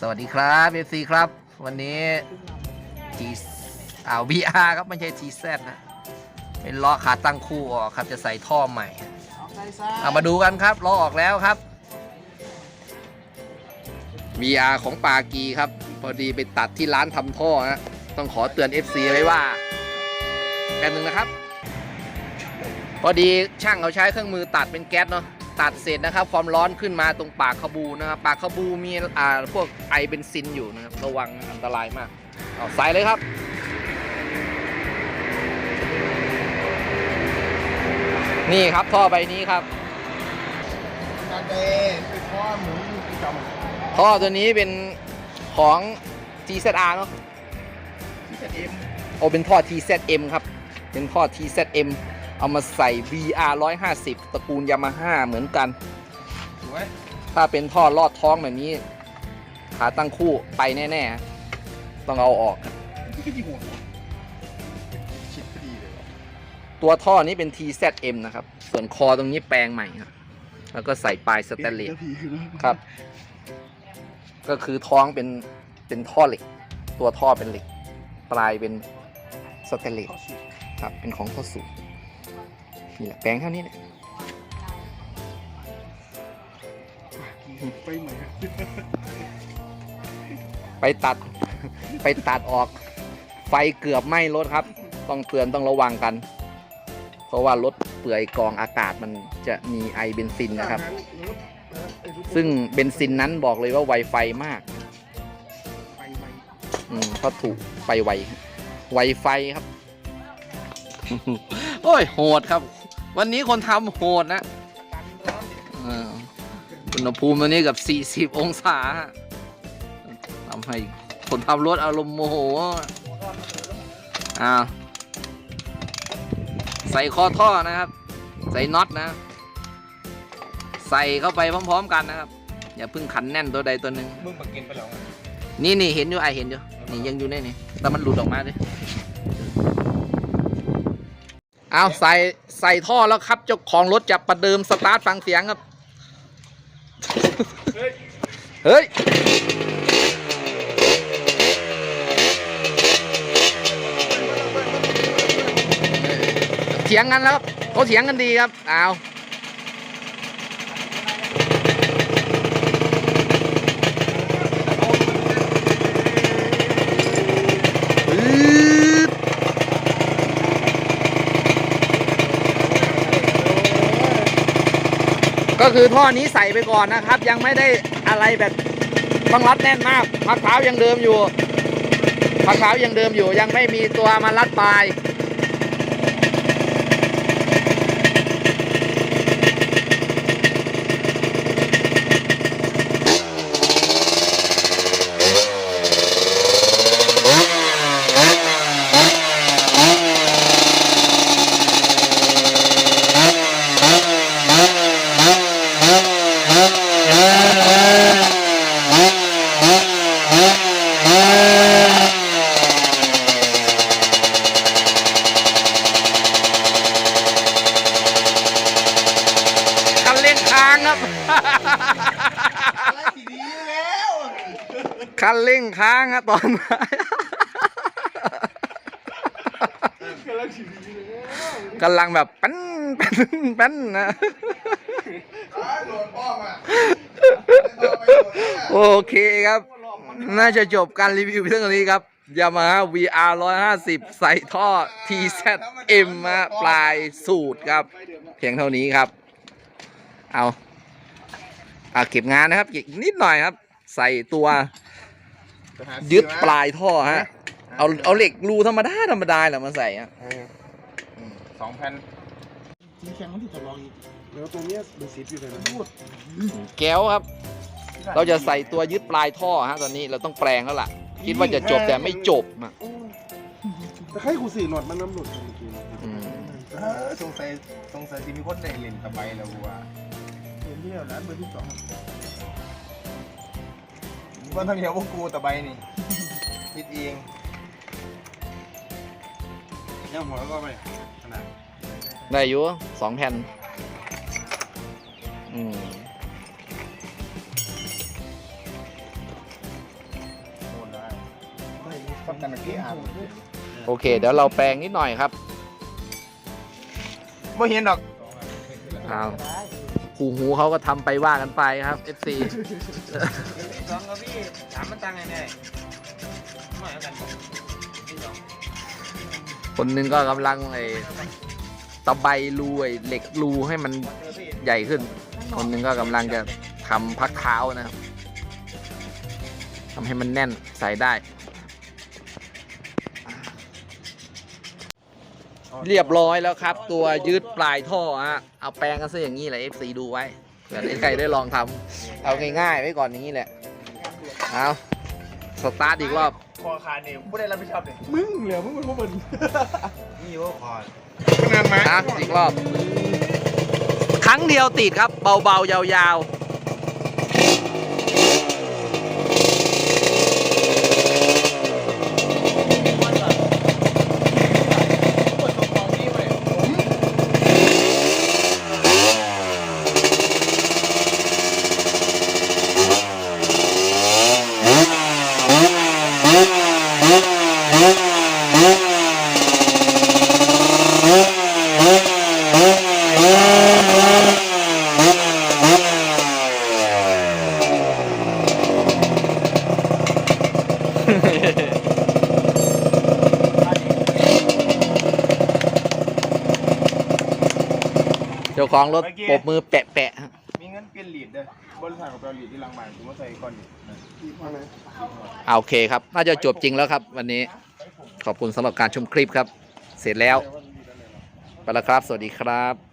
สวัสดีครับเอซีครับ วันนี้จีอ่า VR ครับ ไม่ใช่ TZ นะ เป็นล้อขาตั้งคู่ออกครับ จะใส่ท่อใหม่เอามาดูกันครับล้อออกแล้วครับ VR ของปากีครับ พอดีไปตัดที่ร้านทำท่อฮะต้องขอเตือน FC ไว้ว่าแป๊บนึงนะครับ พอดีช่างเขาใช้เครื่องมือตัดเป็นแก๊สเนาะ ตัดเสร็จนะครับ ความร้อนขึ้นมาตรงปากขบูนะครับ ปากขบูมีอ่าพวกไอเบนซินอยู่นะครับ ระวังอันตรายมากเอาใส่เลยครับนี่ครับท่อใบนี้ครับการเดคือข้อหมุนจท่อตัวนี้เป็นของ TZR เนาะำที่จะเอ็มโอเป็นท่อ TZM ครับ เป็นท่อ TZM เอามาใส่ VR 150 ตระกูลยามาฮ่าเหมือนกัน สวยถ้าเป็นท่อลอดท้องแบบนี้ ขาตั้งคู่ไปแน่ ๆ ต้องเอาออกครับที่ก็ดีหัวชิดพอดีเลยตัวท่อนี้เป็น TZM นะครับ ส่วนคอตรงนี้แปลงใหม่ครับ แล้วก็ใส่ปลายสแตนเลสครับ ก็คือท้องเป็นเป็นท่อเหล็ก ตัวท่อเป็นเหล็ก ปลายเป็นสแตนเลสครับ เป็นของท่อสูง นี่แหละแปลงเท่านี้แหละไปเหมือนไปตัด ไปตัดออก ไฟเกือบไหม้รถครับ ต้องเตือนต้องระวังกัน เพราะว่ารถเปื่อยกรองอากาศมันจะมีไอเบนซินนะครับ ซึ่งเบนซินนั้นบอกเลยว่าไวไฟมากไปไปอืมเพราะถูกไปไวไวไฟครับ โอ้ยโหดครับ วันนี้คนทำโหดนะกันร้อนเอออุณหภูมิวันนี้กับ 40 องศาฮะทำให้คนทำรถอารมณ์โมโหอ้าวใส่คอท่อนะครับ ใส่น็อตนะ ใส่เข้าไปพร้อม ๆ กันนะครับ อย่าเพิ่งขันแน่นตัวใดตัวหนึ่งมึงมากินไปแล้วนี่นี่เห็นอยู่ไอเห็นอยู่นี่ยังอยู่ในนี่แต่มันหลุดออกมาเลย เอาใส่ใส่ท่อแล้วครับ เจ้าของรถจะประเดิมสตาร์ทฟังเสียงครับ เฮ้ยเฮ้ยเถียงกันแล้วเขาเถียงกันดีครับ เอา คือท่อนี้ใส่ไปก่อนนะครับ ยังไม่ได้อะไรแบบต้องรัดแน่นมากพักเท้ายังเดิมอยู่พักเท้ายังเดิมอยู่ ยังไม่มีตัวมารัดปลายางครับอะไรสีดีแล้วคันเร่งค้างครับตอนมากำลังสีดีแล้วกำลังแบบปั้นปั้นปั้นนะ อ้าวโดนป้อมอะโอเคครับ น่าจะจบการรีวิวเพียงเท่านี้ครับ Yamaha VR 150 ใส่ท่อ TZM มาปลายสูตรครับ เพียงเท่านี้ครับ เอาเอาเก็บงานนะครับเก็บอีกนิดหน่อยครับ ใส่ตัวยึดปลายท่อฮะ เอาเอาเหล็กรูธรรมดาธรรมดาแหละมาใส่อะสองแผ่นสีแข็งมันที่ทดลองอีกแล้วตรงเนี้ยดูสีอยู่เลยนะพูดแก้วครับ เราจะใส่ตัวยึดปลายท่อฮะตอนนี้เราต้องแปลงแล้วล่ะ คิดว่าจะจบแต่ไม่จบอะแต่ใครกูสี่หนวดมันน้ำหลุดเมื่อกี้อืมเออสงสัยสงสัยที่มีคนได้เล่นตะไบแล้วกูว่า เห็นที่แล้วร้านเบอร์ที่สองวันทั้งเดียวพวกกูตะไบนี่ คิดเองย่างหัวแล้วก็ไปขนาดได้อยู่สองแผ่น อืมก็แต่เมื่อกี้อ่านโอเค เดี๋ยวเราแปลงนิดหน่อยครับไม่เห็นดอกอ้าว คู่หูเขาก็ทำไปว่ากันไปครับ FC สองกับพี่ถามมันตังไงเนี่ยไม่เอากันที่สองคนหนึงก็กำลังไอ้ตะไบรูไอ้เหล็กรูให้มันใหญ่ขึ้น คนหนึงก็กำลังจะทำพักเท้านะครับทำให้มันแน่นใส่ได้ เรียบร้อยแล้วครับ ตัวยืดปลายท่อฮะเอาแปลงกันซะอย่างนี้แหละ FC ดูไว้เผื่อใครได้ลองทำเอาง่ายๆไว้ก่อนอย่างนี้แหละเอาสตาร์ทอีกรอบคอขาดเนี่ยผู้ได้รับผิดชอบเลยมึงเหลือมึงเป็นพวกมึงนี่ว่าคอนงานมาอะอีกรอบ ครั้งเดียวติดครับ เบาๆยาวๆ เจ้าของรถปรบมือแปะๆฮะมีเงินเปลี่ยนลีดเด้อบริษัทของเราลีดที่ลังบานผมว่าใส่ก่อนนี่อ่าโอเคครับ น่าจะจบจริงแล้วครับ วันนี้ขอบคุณสำหรับการชมคลิปครับ เสร็จแล้วไปแล้วครับ สวัสดีครับ